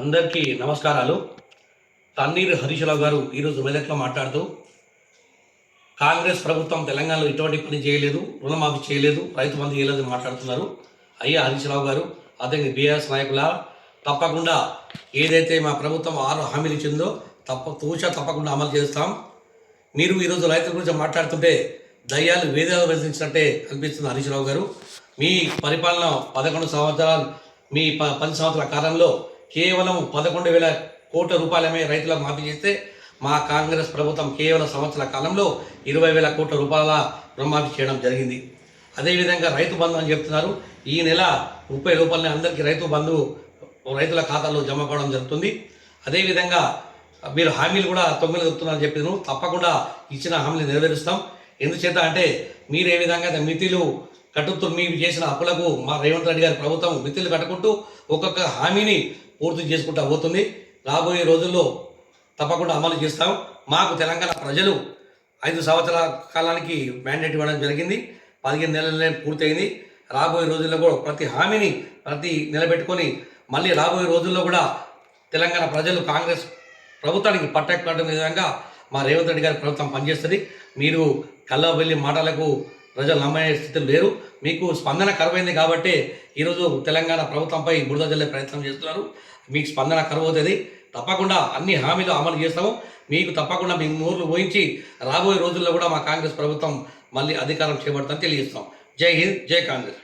అందరికీ నమస్కారాలు. తన్నీరు హరీశ్రావు గారు ఈరోజు మెదక్లో మాట్లాడుతూ కాంగ్రెస్ ప్రభుత్వం తెలంగాణలో ఎటువంటి పని చేయలేదు రుణమాఫీ చేయలేదు రైతు బంధు చేయలేదని మాట్లాడుతున్నారు. అయ్యా హరీశ్రావు గారు అదే బీఆర్ఎస్ నాయకుల? తప్పకుండా ఏదైతే మా ప్రభుత్వం ఆరు హామీలు ఇచ్చిందో తప్ప తూచా తప్పకుండా అమలు చేస్తాం. మీరు ఈరోజు రైతుల గురించి మాట్లాడుతుంటే దయ్యాలు వేదాలు వెలిసించినట్టే అనిపిస్తుంది హరీశ్రావు గారు. మీ పరిపాలన పదకొండు సంవత్సరాలు మీ ప పది సంవత్సరాల కాలంలో కేవలం పదకొండు వేల కోట్ల రూపాయలమే రైతులకు మాఫీ చేస్తే మా కాంగ్రెస్ ప్రభుత్వం కేవలం సంవత్సరాల కాలంలో ఇరవై వేల కోట్ల రూపాయల రుణమాఫీ చేయడం జరిగింది. అదేవిధంగా రైతు బంధు అని చెప్తున్నారు. ఈ నెల ముప్పై రూపాయలని అందరికీ రైతు బంధు రైతుల ఖాతాలో జమ కావడం జరుగుతుంది. అదేవిధంగా మీరు హామీలు కూడా తొమ్మిది చెప్తున్నారని చెప్పారు తప్పకుండా ఇచ్చిన హామీలు నెరవేరుస్తాం. ఎందుచేత అంటే మీరు ఏ విధంగా మితిలు కట్టుతూ మీరు చేసిన అప్పులకు మా రేవంత్ రెడ్డి గారి ప్రభుత్వం మితిలు కట్టుకుంటూ ఒక్కొక్క హామీని పూర్తి చేసుకుంటా పోతుంది. రాబోయే రోజుల్లో తప్పకుండా అమలు చేస్తాం. మాకు తెలంగాణ ప్రజలు ఐదు సంవత్సరాల కాలానికి మ్యాండేట్ ఇవ్వడం జరిగింది. పదిహేను నెలలనే పూర్తయింది. రాబోయే రోజుల్లో కూడా ప్రతి హామీని ప్రతి నిలబెట్టుకొని మళ్ళీ రాబోయే రోజుల్లో కూడా తెలంగాణ ప్రజలు కాంగ్రెస్ ప్రభుత్వానికి పట్టెక్కడం విధంగా మా రేవంత్ రెడ్డి గారి ప్రభుత్వం పనిచేస్తుంది. మీరు కల్లో వెళ్ళి మాటలకు ప్రజలు నమ్మే స్థితిలో లేరు మీకు స్పందన కరువైంది కాబట్టి ఈరోజు తెలంగాణ ప్రభుత్వంపై బురద జల్లే ప్రయత్నం చేస్తున్నారు. మీకు స్పందన కరువు అవుతుంది తప్పకుండా అన్ని హామీలు అమలు చేస్తాము. మీకు తప్పకుండా మీ నోర్లు ఊహించి రాబోయే రోజుల్లో కూడా మా కాంగ్రెస్ ప్రభుత్వం మళ్ళీ అధికారం చేపడతామని తెలియజేస్తాం జై హింద్ జై కాంగ్రెస్.